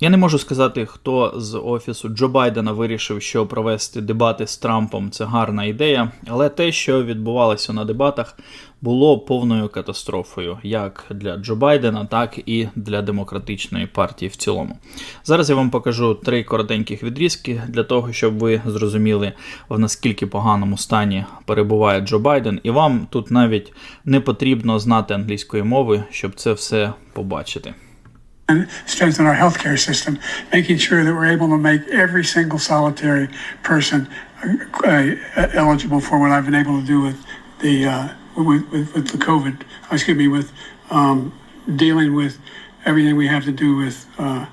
Я не можу сказати, хто з офісу Джо Байдена вирішив, що провести дебати з Трампом це гарна ідея, але те, що відбувалося на дебатах, було повною катастрофою як для Джо Байдена, так і для демократичної партії в цілому. Зараз я вам покажу три коротеньких відрізки для того, щоб ви зрозуміли, в наскільки поганому стані перебуває Джо Байден, і вам тут навіть не потрібно знати англійської мови, щоб це все побачити. And strengthen our healthcare system, making sure that we're able to make every single solitary person uh, uh, eligible for what I've been able to do with the uh, with, with, with the COVID. Excuse me, with um, dealing with everything we have to do with. Uh,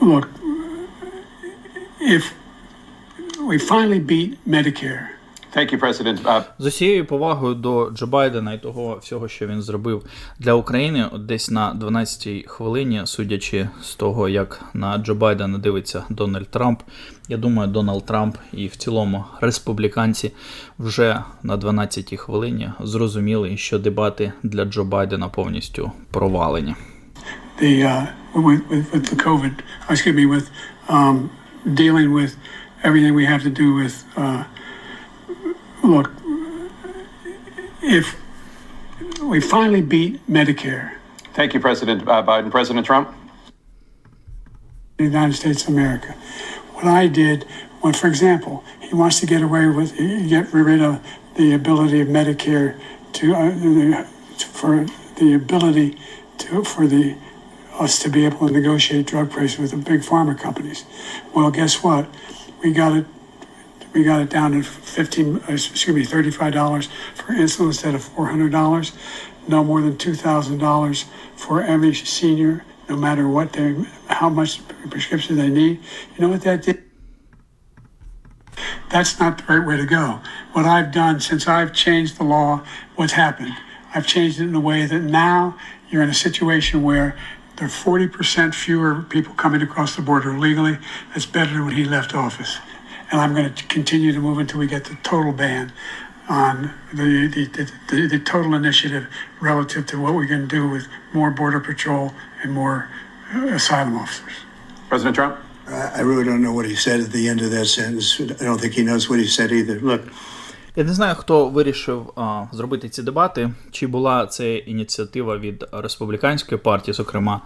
look, if we finally beat Medicare. Thank you, President. Uh, З усією повагою до Джо Байдена і того всього, що він зробив для України, десь на 12-й хвилині, судячи з того, як на Джо Байдена дивиться Дональд Трамп, я думаю, Дональд Трамп і в цілому республіканці вже на 12-й хвилині зрозуміли, що дебати для Джо Байдена повністю провалені. the uh, with, with, with the COVID, excuse me, with um, dealing with everything we have to do with. Uh, look, if we finally beat Medicare, thank you, President uh, Biden. President Trump. the United States of America, what I did, when, for example, he wants to get away with, get rid of the ability of Medicare to, uh, the- for the ability to, for the, us to be able to negotiate drug prices with the big pharma companies. Well, guess what? We got it, we got it down to fifteen, uh, excuse me, thirty-five dollars for insulin instead of four hundred dollars. No more than two thousand dollars for every senior, no matter what they, how much prescription they need. You know what that did? That's not the right way to go. What I've done since I've changed the law, what's happened? I've changed it in a way that now you're in a situation where there are 40% fewer people coming across the border illegally. That's better than when he left office. And I'm going to continue to move until we get the total ban on the, the, the, the, the total initiative relative to what we're going to do with more border patrol and more uh, asylum officers. President Trump. I I really don't know what he said at the end of that sentence. I don't think he knows what he said either. Look, Я не знаю, хто вирішив а, зробити ці дебати, чи була це ініціатива від республіканської партії, зокрема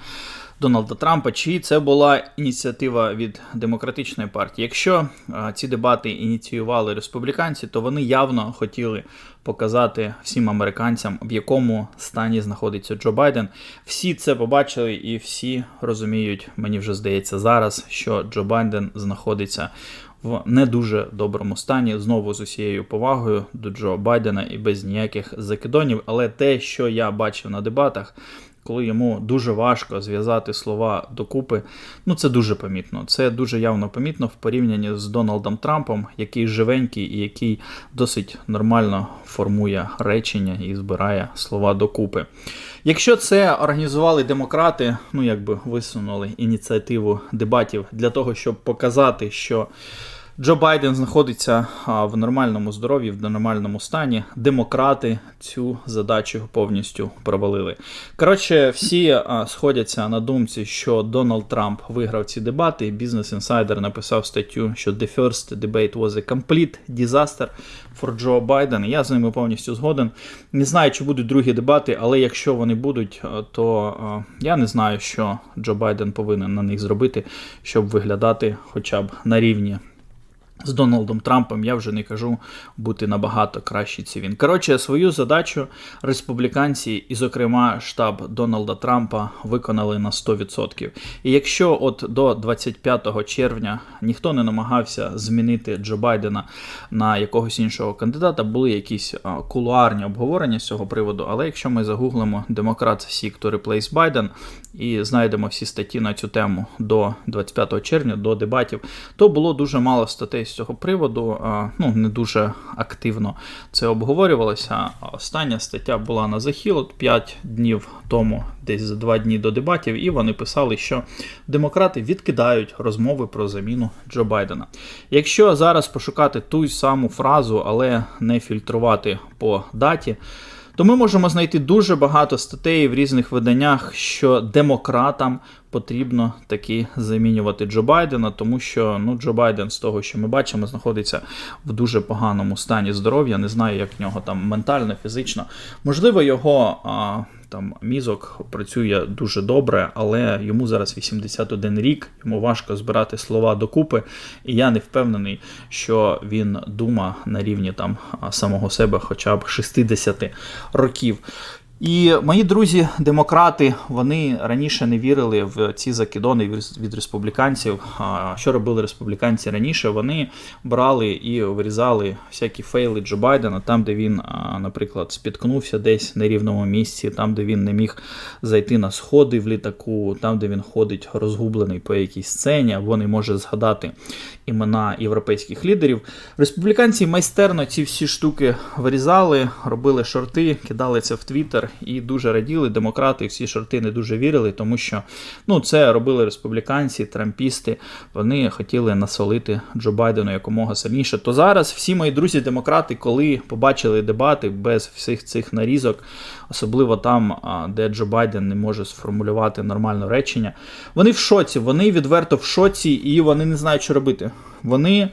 Дональда Трампа, чи це була ініціатива від демократичної партії. Якщо а, ці дебати ініціювали республіканці, то вони явно хотіли показати всім американцям, в якому стані знаходиться Джо Байден. Всі це побачили і всі розуміють, мені вже здається зараз, що Джо Байден знаходиться в не дуже доброму стані, знову з усією повагою до Джо Байдена і без ніяких закидонів. Але те, що я бачив на дебатах, коли йому дуже важко зв'язати слова докупи, ну це дуже помітно. Це дуже явно помітно в порівнянні з Дональдом Трампом, який живенький і який досить нормально формує речення і збирає слова докупи. Якщо це організували демократи, ну якби висунули ініціативу дебатів для того, щоб показати, що Джо Байден знаходиться в нормальному здоров'ї, в нормальному стані. Демократи цю задачу повністю провалили. Коротше, всі сходяться на думці, що Дональд Трамп виграв ці дебати. Бізнес інсайдер написав статтю, що The first debate was a complete disaster for Joe Biden. Я з ними повністю згоден. Не знаю, чи будуть другі дебати, але якщо вони будуть, то я не знаю, що Джо Байден повинен на них зробити, щоб виглядати хоча б на рівні з Дональдом Трампом я вже не кажу бути набагато кращий це він. Коротше, свою задачу республіканці, і, зокрема, штаб Дональда Трампа виконали на 100%. І якщо от до 25 червня ніхто не намагався змінити Джо Байдена на якогось іншого кандидата, були якісь кулуарні обговорення з цього приводу. Але якщо ми загуглимо демократ Seek to replace Biden і знайдемо всі статті на цю тему до 25 червня, до дебатів, то було дуже мало статей з цього приводу. Ну, не дуже активно це обговорювалося. Остання стаття була на захіл от 5 днів тому, десь за 2 дні до дебатів, і вони писали, що демократи відкидають розмови про заміну Джо Байдена. Якщо зараз пошукати ту саму фразу, але не фільтрувати по даті. То ми можемо знайти дуже багато статей в різних виданнях, що демократам потрібно таки замінювати Джо Байдена, тому що ну, Джо Байден, з того, що ми бачимо, знаходиться в дуже поганому стані здоров'я. Не знаю, як в нього там ментально, фізично. Можливо, його а, там мізок працює дуже добре, але йому зараз 81 рік, йому важко збирати слова докупи, і я не впевнений, що він дума на рівні там самого себе, хоча б 60 років. І мої друзі, демократи, вони раніше не вірили в ці закидони від- від республіканців. Що робили республіканці раніше? Вони брали і вирізали всякі фейли Джо Байдена, там, де він, наприклад, спіткнувся десь на рівному місці, там, де він не міг зайти на сходи в літаку, там, де він ходить розгублений по якійсь сцені, або не може згадати імена європейських лідерів. Республіканці майстерно ці всі штуки вирізали, робили шорти, кидали це в Твіттер і дуже раділи. Демократи в ці шорти не дуже вірили, тому що ну, це робили республіканці, трампісти. Вони хотіли насолити Джо Байдену якомога сильніше. То зараз всі мої друзі-демократи, коли побачили дебати без всіх цих нарізок, особливо там, де Джо Байден не може сформулювати нормальне речення, вони в шоці, вони відверто в шоці і вони не знають, що робити. Вони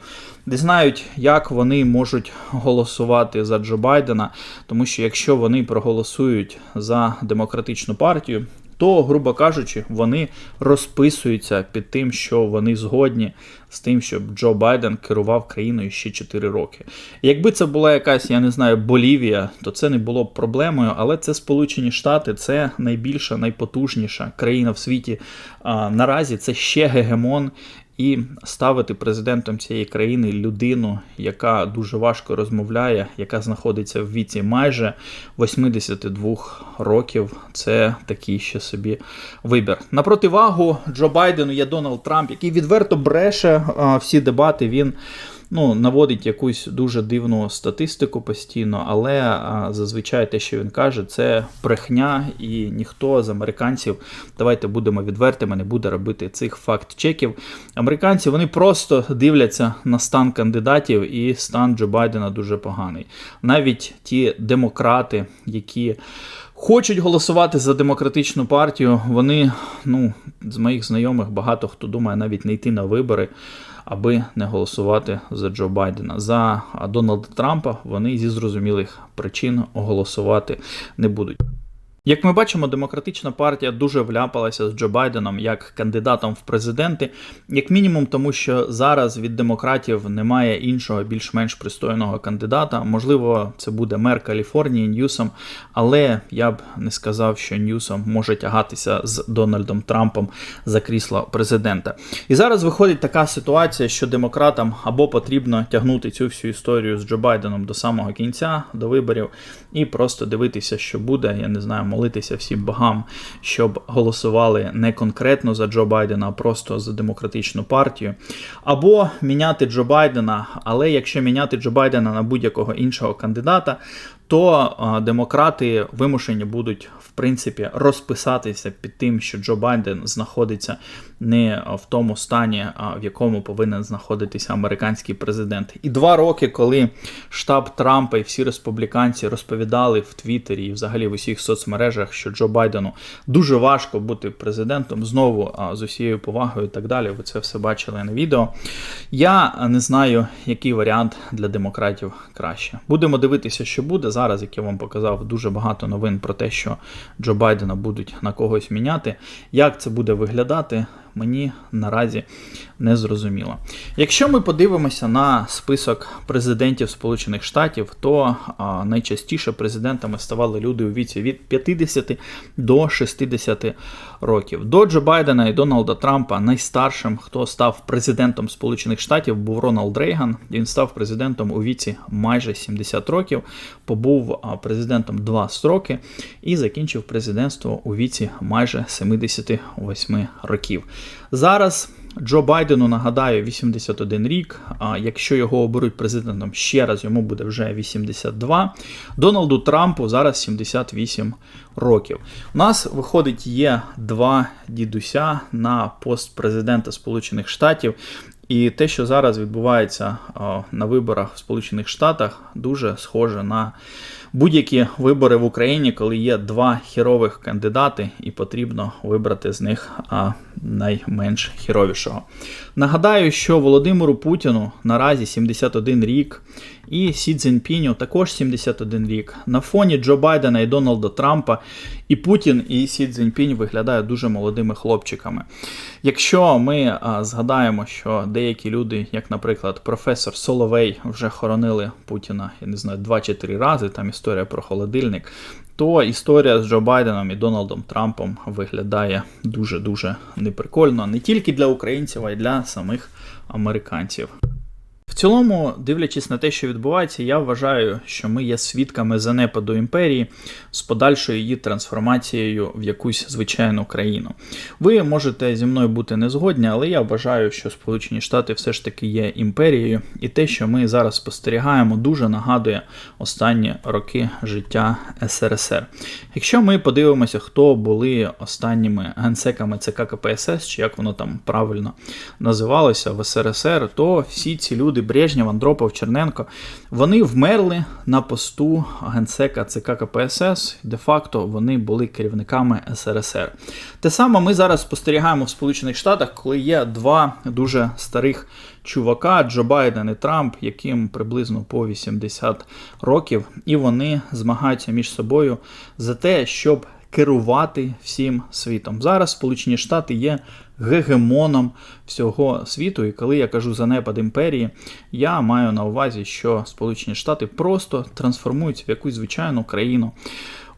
не знають, як вони можуть голосувати за Джо Байдена, тому що якщо вони проголосують за демократичну партію, то, грубо кажучи, вони розписуються під тим, що вони згодні з тим, щоб Джо Байден керував країною ще 4 роки. Якби це була якась, я не знаю, Болівія, то це не було б проблемою, але це Сполучені Штати, це найбільша, найпотужніша країна в світі. А, наразі це ще гегемон. І ставити президентом цієї країни людину, яка дуже важко розмовляє, яка знаходиться в віці майже 82 років, це такий ще собі вибір. На противагу Джо Байдену є Дональд Трамп, який відверто бреше всі дебати. Він ну, наводить якусь дуже дивну статистику постійно, але зазвичай те, що він каже, це брехня, і ніхто з американців, давайте будемо відвертими, не буде робити цих факт-чеків. Американці вони просто дивляться на стан кандидатів, і стан Джо Байдена дуже поганий. Навіть ті демократи, які. Хочуть голосувати за демократичну партію. Вони, ну, з моїх знайомих, багато хто думає навіть не йти на вибори, аби не голосувати за Джо Байдена. За Дональда Трампа вони зі зрозумілих причин голосувати не будуть. Як ми бачимо, демократична партія дуже вляпалася з Джо Байденом як кандидатом в президенти, як мінімум, тому що зараз від демократів немає іншого більш-менш пристойного кандидата. Можливо, це буде мер Каліфорнії Ньюсом, але я б не сказав, що Ньюсом може тягатися з Дональдом Трампом за крісло президента. І зараз виходить така ситуація, що демократам або потрібно тягнути цю всю історію з Джо Байденом до самого кінця, до виборів, і просто дивитися, що буде. Я не знаю, молитися всім богам, щоб голосували не конкретно за Джо Байдена, а просто за демократичну партію. Або міняти Джо Байдена, але якщо міняти Джо Байдена на будь-якого іншого кандидата, то демократи вимушені будуть в принципі розписатися під тим, що Джо Байден знаходиться не в тому стані, в якому повинен знаходитися американський президент. І два роки, коли штаб Трампа і всі республіканці розповідали в Твіттері і взагалі в усіх соцмережах, що Джо Байдену дуже важко бути президентом, знову з усією повагою і так далі. Ви це все бачили на відео. Я не знаю, який варіант для демократів краще. Будемо дивитися, що буде. Зараз, як я вам показав, дуже багато новин про те, що Джо Байдена будуть на когось міняти. Як це буде виглядати, мені наразі не зрозуміло. Якщо ми подивимося на список президентів Сполучених Штатів, то а, найчастіше президентами ставали люди у віці від 50 до 60 років. До Джо Байдена і Дональда Трампа найстаршим, хто став президентом Сполучених Штатів, був Рональд Рейган. Він став президентом у віці майже 70 років, побув президентом два строки і закінчив президентство у віці майже 78 років. Зараз Джо Байдену нагадаю 81 рік. А якщо його оберуть президентом ще раз, йому буде вже 82. Дональду Трампу зараз 78 років. У нас виходить є два дідуся на пост президента Сполучених Штатів. І те, що зараз відбувається на виборах в Сполучених Штатах, дуже схоже на будь-які вибори в Україні, коли є два хірових кандидати, і потрібно вибрати з них найменш хіровішого. Нагадаю, що Володимиру Путіну наразі 71 рік, і Сі Цзіньпіню також 71 рік. На фоні Джо Байдена і Дональда Трампа і Путін і Сі Цзіньпінь виглядають дуже молодими хлопчиками. Якщо ми згадаємо, що деякі люди, як, наприклад, професор Соловей, вже хоронили Путіна, я не знаю, два чи три рази, там історія про холодильник, то історія з Джо Байденом і Дональдом Трампом виглядає дуже-дуже неприкольно не тільки для українців, а й для самих американців. В цілому, дивлячись на те, що відбувається, я вважаю, що ми є свідками занепаду імперії з подальшою її трансформацією в якусь звичайну країну. Ви можете зі мною бути не згодні, але я вважаю, що Сполучені Штати все ж таки є імперією, і те, що ми зараз спостерігаємо, дуже нагадує останні роки життя СРСР. Якщо ми подивимося, хто були останніми генсеками ЦК КПСС, чи як воно там правильно називалося в СРСР, то всі ці люди, Брежнєв, Андропов, Черненко, вони вмерли на посту генсека ЦК КПСС. Де-факто вони були керівниками СРСР. Те саме ми зараз спостерігаємо в Сполучених Штатах, коли є два дуже старих чувака, Джо Байден і Трамп, яким приблизно по 80 років, і вони змагаються між собою за те, щоб керувати всім світом. Зараз Сполучені Штати є гегемоном всього світу. І коли я кажу занепад імперії, я маю на увазі, що Сполучені Штати просто трансформуються в якусь звичайну країну.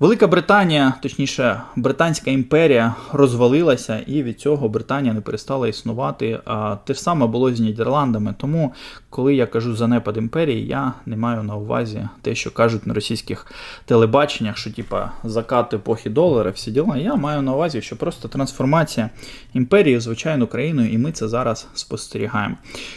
Велика Британія, точніше, Британська імперія розвалилася, і від цього Британія не перестала існувати. А те ж саме було з Нідерландами. Тому, коли я кажу занепад імперії, я не маю на увазі те, що кажуть на російських телебаченнях, що типа закат епохи долара, всі діла. Я маю на увазі, що просто трансформація імперії в звичайну країну, і ми це зараз спостерігаємо.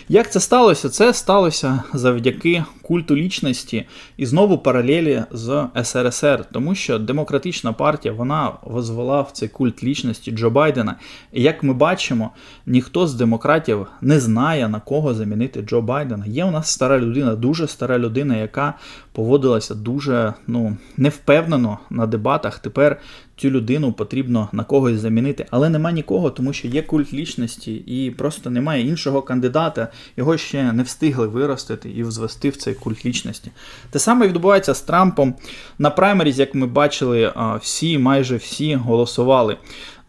Як це сталося? Це сталося завдяки культу лічності і знову паралелі з СРСР, тому що демократична партія вона возвела в цей культ лічності Джо Байдена. І як ми бачимо, ніхто з демократів не знає на кого замінити Джо Байдена. Є у нас стара людина, дуже стара людина, яка поводилася дуже ну невпевнено на дебатах. Тепер цю людину потрібно на когось замінити, але нема нікого, тому що є культ лічності, і просто немає іншого кандидата. Його ще не встигли виростити і взвести в цей культ лічності. Те саме відбувається з Трампом. На праймеріз, як ми бачили, всі, майже всі голосували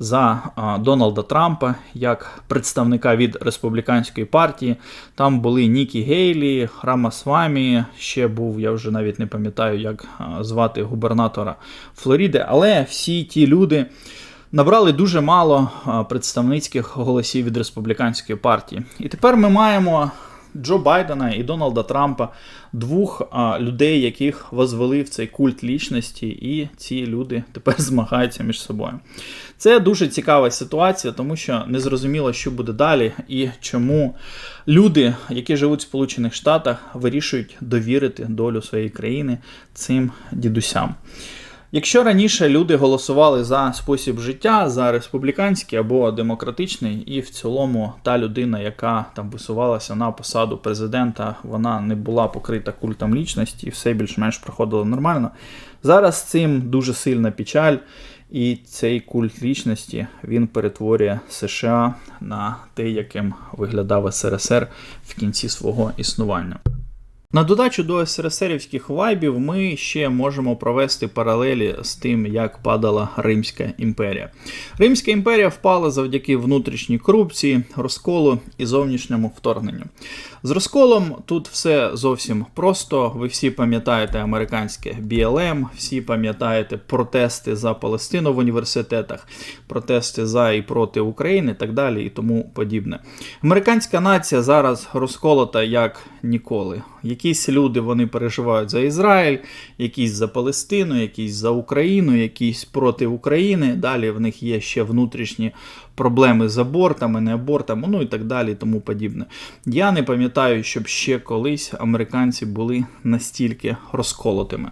за Дональда Трампа як представника від республіканської партії. Там були Нікі Гейлі, Рамасвамі, ще був, я вже навіть не пам'ятаю, як звати губернатора Флориди, але всі ті люди. Набрали дуже мало представницьких голосів від республіканської партії. І тепер ми маємо Джо Байдена і Дональда Трампа, двох а, людей, яких возвели в цей культ лічності, і ці люди тепер змагаються між собою. Це дуже цікава ситуація, тому що не зрозуміло, що буде далі, і чому люди, які живуть в Сполучених Штатах, вирішують довірити долю своєї країни цим дідусям. Якщо раніше люди голосували за спосіб життя, за республіканський або демократичний, і в цілому та людина, яка там висувалася на посаду президента, вона не була покрита культом лічності, і все більш-менш проходило нормально. Зараз цим дуже сильна печаль, і цей культ лічності він перетворює США на те, яким виглядав СРСР в кінці свого існування. На додачу до СРСРівських вайбів ми ще можемо провести паралелі з тим, як падала Римська імперія. Римська імперія впала завдяки внутрішній корупції, розколу і зовнішньому вторгненню. З розколом тут все зовсім просто. Ви всі пам'ятаєте американське BLM, всі пам'ятаєте протести за Палестину в університетах, протести за і проти України, так далі і тому подібне. Американська нація зараз розколота як ніколи. Якісь люди вони переживають за Ізраїль, якісь за Палестину, якісь за Україну, якісь проти України. Далі в них є ще внутрішні проблеми з абортами, не абортами, ну і так далі, тому подібне. Я не пам'ятаю, щоб ще колись американці були настільки розколотими.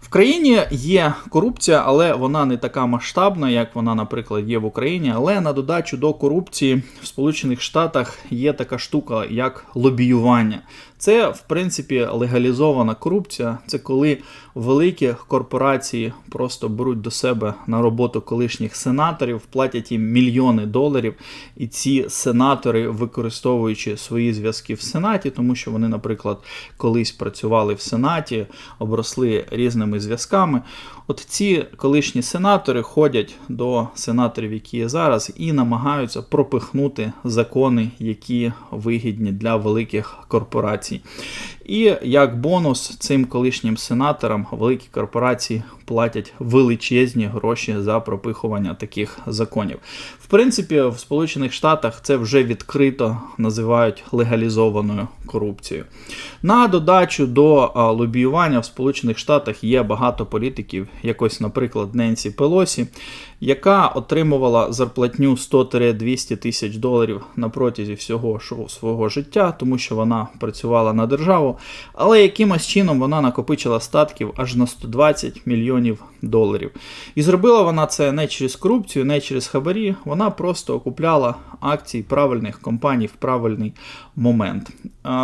В країні є корупція, але вона не така масштабна, як вона, наприклад, є в Україні. Але на додачу до корупції в Сполучених Штатах є така штука, як лобіювання. Це, в принципі, легалізована корупція. Це коли великі корпорації просто беруть до себе на роботу колишніх сенаторів, платять їм мільйони доларів, і ці сенатори, використовуючи свої зв'язки в Сенаті, тому що вони, наприклад, колись працювали в Сенаті, обросли різними зв'язками. От ці колишні сенатори ходять до сенаторів, які є зараз, і намагаються пропихнути закони, які вигідні для великих корпорацій. І як бонус цим колишнім сенаторам великі корпорації платять величезні гроші за пропихування таких законів. В принципі, в Сполучених Штатах це вже відкрито називають легалізованою корупцією. На додачу до лобіювання в Сполучених Штатах є багато політиків, якось, наприклад, Ненсі Пелосі, яка отримувала зарплатню 100-200 тисяч доларів на протязі всього свого життя, тому що вона працювала на державу, але якимось чином вона накопичила статків аж на 120 мільйонів доларів. І зробила вона це не через корупцію, не через хабарі. Вона просто купляла акції правильних компаній в правильний момент.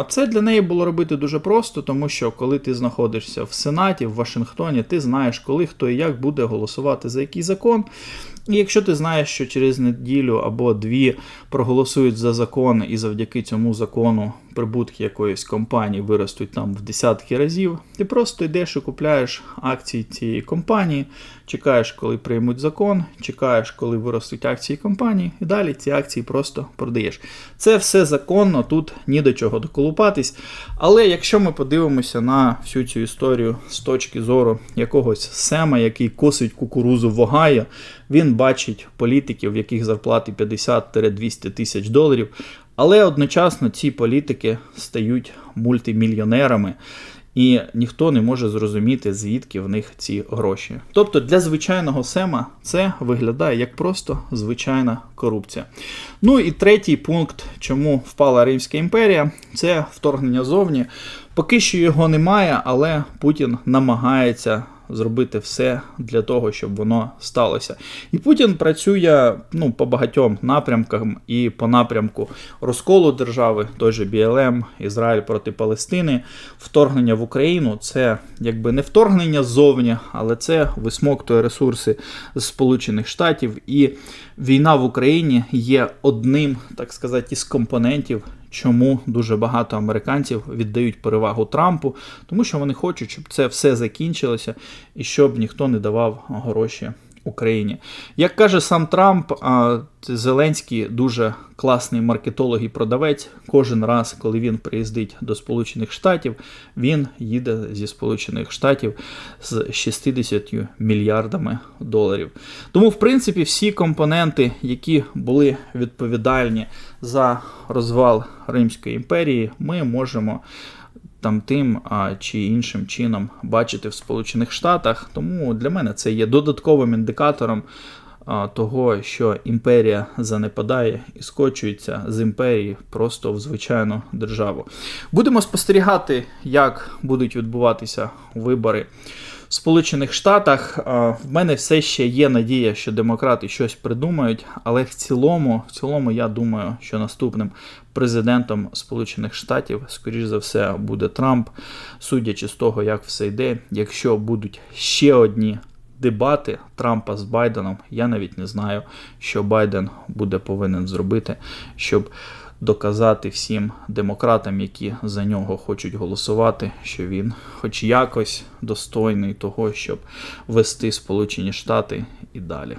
Це для неї було робити дуже просто, тому що коли ти знаходишся в Сенаті, в Вашингтоні, ти знаєш, коли хто і як буде голосувати за який закон. І якщо ти знаєш, що через неділю або дві проголосують за закон, і завдяки цьому закону прибутки якоїсь компанії виростуть там в десятки разів, ти просто йдеш і купляєш акції цієї компанії, чекаєш, коли приймуть закон, чекаєш, коли виростуть акції компанії, і далі ці акції просто продаєш. Це все законно, тут ні до чого доколупатись. Але якщо ми подивимося на всю цю історію з точки зору якогось сема, який косить кукурузу в Огайо, він бачить політиків, в яких зарплати 50-200 тисяч доларів. Але одночасно ці політики стають мультимільйонерами, і ніхто не може зрозуміти, звідки в них ці гроші. Тобто для звичайного сема це виглядає як просто звичайна корупція. Ну і третій пункт, чому впала Римська імперія, це вторгнення зовні. Поки що його немає, але Путін намагається зробити все для того, щоб воно сталося. І Путін працює ну, по багатьом напрямкам і по напрямку розколу держави, той же БЛМ, Ізраїль проти Палестини, вторгнення в Україну це якби не вторгнення ззовні, але це висмоктує ресурси з Сполучених Штатів. І війна в Україні є одним, так сказати, із компонентів чому дуже багато американців віддають перевагу Трампу, тому що вони хочуть, щоб це все закінчилося і щоб ніхто не давав гроші Україні. Як каже сам Трамп, Зеленський дуже класний маркетолог і продавець. Кожен раз, коли він приїздить до Сполучених Штатів, він їде зі Сполучених Штатів з 60 мільярдами доларів. Тому, в принципі, всі компоненти, які були відповідальні за розвал Римської імперії, ми можемо там тим а, чи іншим чином бачити в Сполучених Штатах. Тому для мене це є додатковим індикатором а, того, що імперія занепадає і скочується з імперії просто в звичайну державу. Будемо спостерігати, як будуть відбуватися вибори. В Сполучених Штатах в мене все ще є надія, що демократи щось придумають, але в цілому, в цілому, я думаю, що наступним президентом Сполучених Штатів, скоріш за все, буде Трамп, судячи з того, як все йде. Якщо будуть ще одні дебати Трампа з Байденом, я навіть не знаю, що Байден буде повинен зробити, щоб доказати всім демократам, які за нього хочуть голосувати, що він, хоч якось, достойний того, щоб вести Сполучені Штати і далі.